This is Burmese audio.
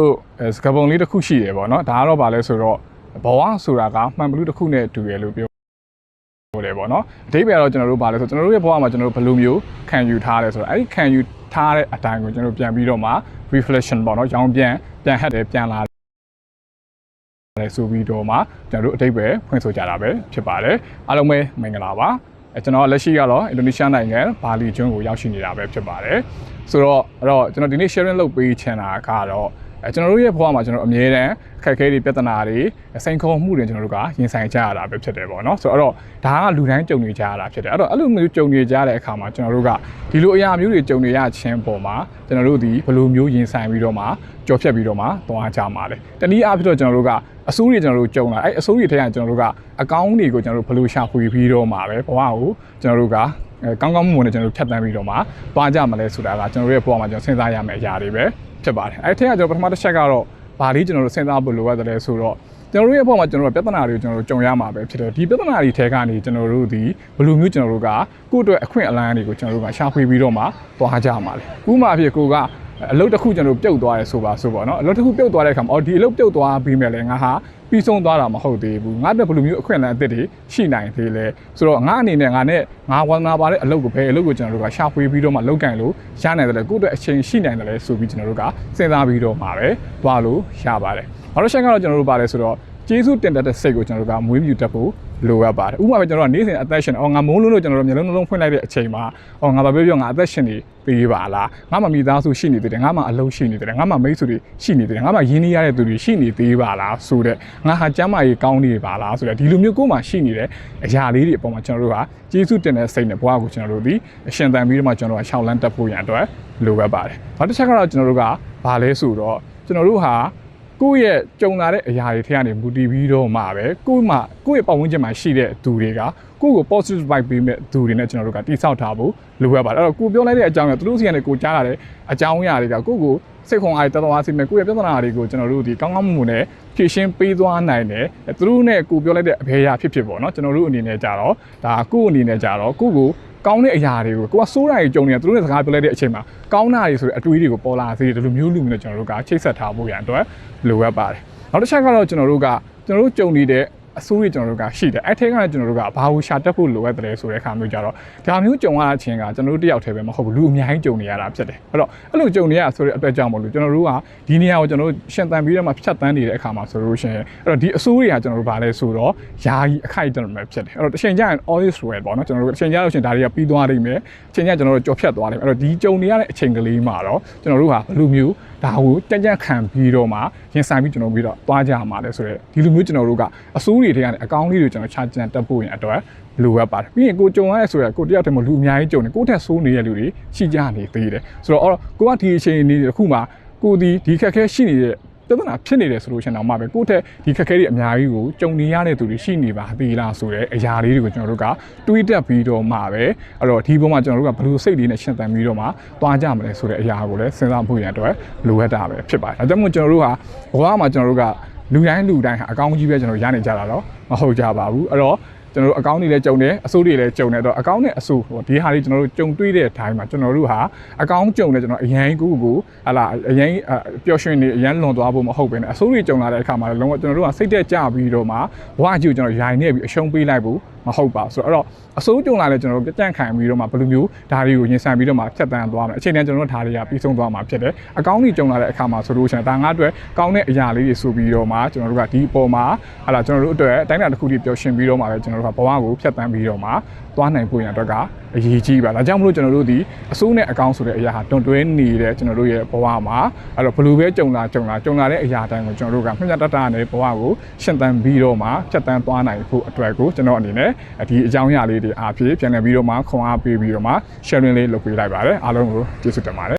တို့အဲစကပုံလေးတစ်ခုရှိတယ်ပေါ့နော်ဒါကတော့ဗာလဲဆိုတော့ဘဝဆိုတာကမှန်ဘလူးတစ်ခုနဲ့တူတယ်လို့ပြောတယ်ပေါ့နော်အဓိပ္ပာယ်ကတော့ကျွန်တော်တို့ဗာလဲဆိုကျွန်တော်တို့ရဲ့ဘဝမှာကျွန်တော်တို့ဘယ်လိုမျိုးခံယူထားလဲဆိုတော့အဲ့ဒီခံယူထားတဲ့အတိုင်းကိုကျွန်တော်တို့ပြန်ပြီးတော့မှ reflection ပေါ့နော်ရောင်းပြန်ပြန်ဟတ်တယ်ပြန်လာတယ်ဆိုပြီးတော့မှကျွန်တော်တို့အဓိပ္ပာယ်ဖွင့်ဆိုကြတာပဲဖြစ်ပါတယ်အားလုံးပဲမင်္ဂလာပါအဲကျွန်တော်လက်ရှိကတော့အင်ဒိုနီးရှားနိုင်ငံဘာလီကျွန်းကိုရောက်ရှိနေတာပဲဖြစ်ပါတယ်ဆိုတော့အဲ့တော့ကျွန်တော်ဒီနေ့ sharing လုပ်ပေးချင်တာကတော့ အဲကျွန်တော်တို့ရဲ့ဘဝမှာကျွန်တော်အမြဲတမ်းအခက်အခဲတွေပြဿနာတွေစိန်ခေါ်မှုတွေကျွန်တော်တို့ကရင်ဆိုင်ကြရတာပဲဖြစ်တယ်ပေါ့နော်ဆိုတော့ဒါကလူတိုင်းကြုံနေကြရတာဖြစ်တယ်အဲ့တော့အဲ့လိုမျိုးကြုံနေကြတဲ့အခါမှာကျွန်တော်တို့ကဒီလိုအရာမျိုးတွေကြုံနေရခြင်းပေါ်မှာကျွန်တော်တို့ဒီဘယ်လိုမျိုးရင်ဆိုင်ပြီးတော့မှကြော်ဖြတ်ပြီးတော့မှသွားကြမှာလေတနည်းအားဖြင့်တော့ကျွန်တော်တို့ကအစိုးရကျွန်တော်တို့ကြုံလာအဲ့အစိုးရထဲကကျွန်တော်တို့ကအကောင့်တွေကိုကျွန်တော်တို့ဘယ်လိုရှာဖွေပြီးတော့မှပဲဘဝကိုကျွန်တော်တို့ကအဲ ကောင်းကောင်းမွန်မွန်နဲ့ကျွန်တော်တို့ဖြတ်တန်းပြီးတော့မှသွားကြမလဲဆိုတာကကျွန်တော်တို့ရဲ့ဘဝမှာကျွန်တော်စဉ်းစားရမယ့်အရာတွေပဲဖြစ်ပါတယ်အဲ့ထက်ကကျွန်တော်ပထမတစ်ချက်ကတော့ဗာလေးကျွန်တော်တို့စဉ်းစားဖို့လိုအပ်တယ်ဆိုတော့ကျွန်တော်တို့ရဲ့ဘဝမှာကျွန်တော်တို့ပြဿနာတွေကိုကျွန်တော်တို့ကြုံရမှာပဲဖြစ်တယ်ဒီပြဿနာတွေထဲကနေကျွန်တော်တို့ဒီဘယ်လိုမျိုးကျွန်တော်တို့ကကိုယ့်အတွက်အခွင့်အလမ်းတွေကိုကျွန်တော်တို့ကရှာဖွေပြီးတော့မှသွားကြမှာလေဥပမာအဖြစ်ကိုက အလုပ်တစ်ခုကျွန်တော်ပြုတ်သွားရဲဆိုပါဆိုပေါ့နော်အလုပ်တစ်ခုပြုတ်သွားတဲ့အခါမှာအော်ဒီအလုပ်ပြုတ်သွားပြီးမြဲလဲငါဟာပြီးဆုံးသွားတာမဟုတ်သေးဘူးငါတက်ဘယ်လိုမျိုးအခွင့်အလမ်းအသစ်တွေရှိနိုင်သေးလဲဆိုတော့ငါအနေနဲ့ငါနဲ့ငါဝါသနာပါတဲ့အလုပ်ကိုပဲအလုပ်ကိုကျွန်တော်တို့ကရှာဖွေပြီးတော့မှလုပ်ကင်လို့ရနိုင်တယ်လေကိုယ့်အတွက်အချိန်ရှိနိုင်တယ်လေဆိုပြီးကျွန်တော်တို့ကစဉ်းစားပြီးတော့မှာပဲသွားလို့ရပါတယ်နောက်တစ်ချက်ကတော့ကျွန်တော်တို့ပါလဲဆိုတော့ကျေးဇူးတင်တတ်တဲ့စိတ်ကိုကျွန်တော်တို့ကမွေးမြူတတ်ဖို့ လိုအပ်ပါတယ်ဥပမာပဲကျွန်တော်တို့ကနေ့စဉ်အသက်ရှင်အော်ငါမိုးလုံးလို့ကျွန်တော်တို့မျိုးလုံးလုံးဖွင့်လိုက်တဲ့အချိန်မှာအော်ငါဘာပြောပြောငါအသက်ရှင်နေပေးပါလားငါမှမိသားစုရှိနေသေးတယ်ငါမှအလုပ်ရှိနေသေးတယ်ငါမှမိတ်ဆွေတွေရှိနေသေးတယ်ငါမှရင်းနှီးရတဲ့သူတွေရှိနေသေးပါလားဆိုတဲ့ငါဟာကျမ်းမာရေးကောင်းနေပါလားဆိုတဲ့ဒီလိုမျိုးကိုယ်မှရှိနေတဲ့အရာလေးတွေအပေါ်မှာကျွန်တော်တို့ကကျေးဇူးတင်တဲ့စိတ်နဲ့ဘဝကိုကျွန်တော်တို့ဒီအရှင်တန်ပြီးတော့မှကျွန်တော်တို့ကရှောက်လန်းတက်ဖို့ရန်အတွက်လိုအပ်ပါတယ်နောက်တစ်ချက်ကတော့ကျွန်တော်တို့ကဘာလဲဆိုတော့ကျွန်တော်တို့ဟာ ကိုယ့်ရဲ့ကြုံလာတဲ့အရာတွေထဲကနေမူတည်ပြီးတော့မှပဲကိုယ့်မှာကိုယ့်ရဲ့ပတ်ဝန်းကျင်မှာရှိတဲ့သူတွေကကိုယ့်ကို positive vibe ပေးမဲ့သူတွေနဲ့ကျွန်တော်တို့ကတိဆောက်ထားဖို့လိုအပ်ပါတယ်အဲ့တော့ကိုပြောလိုက်တဲ့အကြောင်းကသူတို့စီကနေကိုကြားလာတဲ့အကြောင်းအရာတွေကကိုယ့်ကိုစိတ်ခွန်အားတက်သွားစေမဲ့ကိုယ့်ရဲ့ပြဿနာတွေကိုကျွန်တော်တို့ဒီကောင်းကောင်းမွန်မွန်နဲ့ဖြေရှင်းပေးသွားနိုင်တယ်သူတို့နဲ့ကိုပြောလိုက်တဲ့အဖေရာဖြစ်ဖြစ်ပေါ့နော်ကျွန်တော်တို့အနေနဲ့ကြတော့ဒါကိုယ့်အနေနဲ့ကြတော့ကိုယ့်ကို ကောင်းတဲ့အရာတွေကိုကိုကစိုးတာတွေကြုံနေတာသူတို့နဲ့စကားပြောလိုက်တဲ့အချိန်မှာကောင်းတာတွေဆိုတဲ့အတွေးတွေကိုပေါ်လာစေတယ်ဒီလိုမျိုးလူမျိုးနဲ့ကျွန်တော်တို့ကချိတ်ဆက်ထားဖို့ရန်အတွက်လိုအပ်ပါတယ်နောက်တစ်ချက်ကတော့ကျွန်တော်တို့ကကျွန်တော်တို့ကြုံနေတဲ့ အဆိုးတွေကျွန်တော်တို့ကရှိတယ်အဲ့ထက်ကလည်းကျွန်တော်တို့ကဘာကိုရှာတက်ဖို့လိုအပ်တယ်ဆိုတဲ့အခါမျိုးကြတော့ဒါမျိုးကြုံရတဲ့ချင်းကကျွန်တော်တို့တယောက်တည်းပဲမဟုတ်ဘူးလူအများကြီးကြုံနေရတာဖြစ်တယ်အဲ့တော့အဲ့လိုကြုံနေရဆိုတဲ့အတွက်ကြောင့်မလို့ကျွန်တော်တို့ကဒီနေရာကိုကျွန်တော်တို့ရှင်သန်ပြီးတော့မှဖြတ်တန်းနေတဲ့အခါမှာဆိုလို့ရှိရင်အဲ့တော့ဒီအဆိုးတွေကကျွန်တော်တို့ဗာလဲဆိုတော့ယာယီအခိုက်အတန့်ပဲဖြစ်တယ်အဲ့တော့တစ်ချိန်ကျရင် all is well ပေါ့နော်ကျွန်တော်တို့တစ်ချိန်ကျလို့ရှိရင်ဒါတွေကပြီးသွားနိုင်မယ်အချိန်ကျကျွန်တော်တို့ကြော်ဖြတ်သွားနိုင်မယ်အဲ့တော့ဒီကြုံနေရတဲ့အချိန်ကလေးမှာတော့ကျွန်တော်တို့ဟာဘယ်လိုမျိုးဒါကိုကြက်ကြက်ခံပြီးတော့မှရင်ဆိုင်ပြီးကျွန်တော်ပြီးတော့သွားကြမှာလဲဆိုတော့ဒီလိုမျိုးကျွန်တော်တို့ကအစိုးတွေထဲကနေအကောင့်လေးတွေကျွန်တော်ချကြံတက်ဖို့ရင်အတွက်လိုအပ်ပါတယ်ပြီးရင်ကိုကြုံရတဲ့ဆိုရကိုတယောက်တည်းမလူအများကြီးကြုံနေကိုယ့်ထက်ဆိုးနေတဲ့လူတွေရှိကြနေသေးတယ်ဆိုတော့အော်ကိုကဒီအချိန်နေတစ်ခုမှာကိုဒီဒီခက်ခဲရှိနေတဲ့ပြဿနာဖြစ်နေတယ်ဆိုလို့ရှင်တော့မှပဲကိုယ့်ထက်ဒီခက်ခဲတွေအများကြီးကိုကြုံနေရတဲ့သူတွေရှိနေပါသေးလားဆိုတဲ့အရာလေးတွေကိုကျွန်တော်တို့ကတွေးတက်ပြီးတော့မှပဲအဲ့တော့ဒီဘုံမှာကျွန်တော်တို့ကဘယ်လိုစိတ်လေးနဲ့ရှင်းတန်ပြီးတော့မှသွားကြမလဲဆိုတဲ့အရာကိုလည်းစဉ်းစားဖို့ရတဲ့လိုအပ်တာပဲဖြစ်ပါတယ်ဒါကြောင့်မို့ကျွန်တော်တို့ဟာဘဝမှာကျွန်တော်တို့က လူတိုင်းလူတိုင်းဟာအကောင်းကြီးပဲကျွန်တော်ရနေကြတာတော့မဟုတ်ကြပါဘူးအဲ့တော့ကျွန်တော်တို့အကောင့်တွေလည်းကြုံတယ်အစိုးတွေလည်းကြုံတယ်တော့အကောင့်နဲ့အစိုးဟိုဒီဟာတွေကျွန်တော်တို့ကြုံတွေ့တဲ့အတိုင်းမှာကျွန်တော်တို့ဟာအကောင့်ကြုံတယ်ကျွန်တော်အရင်ကိုကိုဟလာအရင်ပျော်ရွှင်နေအရင်လွန်သွားဖို့မဟုတ်ဘဲနဲ့အစိုးတွေကြုံလာတဲ့အခါမှာလည်းလုံးဝကျွန်တော်တို့ကစိတ်သက်ကြပြီးတော့မှဘဝကြီးကိုကျွန်တော်ရိုင်နေပြီးအရှုံးပေးလိုက်ဖို့မဟုတ်ပါဆိုတော့အစိုးကြုံလာလဲကျွန်တော်တို့ကြံ့ခံပြီးတော့မှဘယ်လိုမျိုးဓာတ်တွေကိုရင်ဆိုင်ပြီးတော့မှဖြတ်တန်းသွားမယ်အချိန်တန်းကျွန်တော်တို့ဓာတ်တွေကပြီးဆုံးသွားမှာဖြစ်တယ်အကောင့်ကြီးကြုံလာတဲ့အခါမှာဆိုလို့ရှိရင်ဒါငါအတွက်ကောင်းတဲ့အရာလေးတွေဆိုပြီးတော့မှကျွန်တော်တို့ကဒီအပေါ်မှာဟာလာကျွန်တော်တို့အတွက်အတိုင်းအတာတစ်ခုတည်းပျော်ရွှင်ပြီးတော့မှပဲကျွန်တော်တို့ကဘဝကိုဖြတ်တန်းပြီးတော့မှသွားနိုင်ဖို့ရန်အတွက်ကအရေးကြီးပါဒါကြောင့်မလို့ကျွန်တော်တို့ဒီအစိုးနဲ့အကောင့်ဆိုတဲ့အရာဟာတွန်တွဲနေတဲ့ကျွန်တော်တို့ရဲ့ဘဝမှာအဲ့တော့ဘယ်လိုပဲကြုံလာကြုံလာကြုံလာတဲ့အရာတိုင်းကိုကျွန်တော်တို့ကမျှမျှတတနဲ့ဘဝကိုရှင်သန်ပြီးတော့မှဖြတ်တန်းသွားနိုင်ဖို့အတွက်ကိုကျွန်တော်အနေနဲ့ဒီအကြောင်းအရာလေးတွေအားဖြင့်ပြန်လည်ပြီးတော့မှခွန်အားပေးပြီးတော့မှ sharing လေးလုပ်ပေးလိုက်ပါတယ်အားလုံးကိုကျေးဇူးတင်ပါတယ်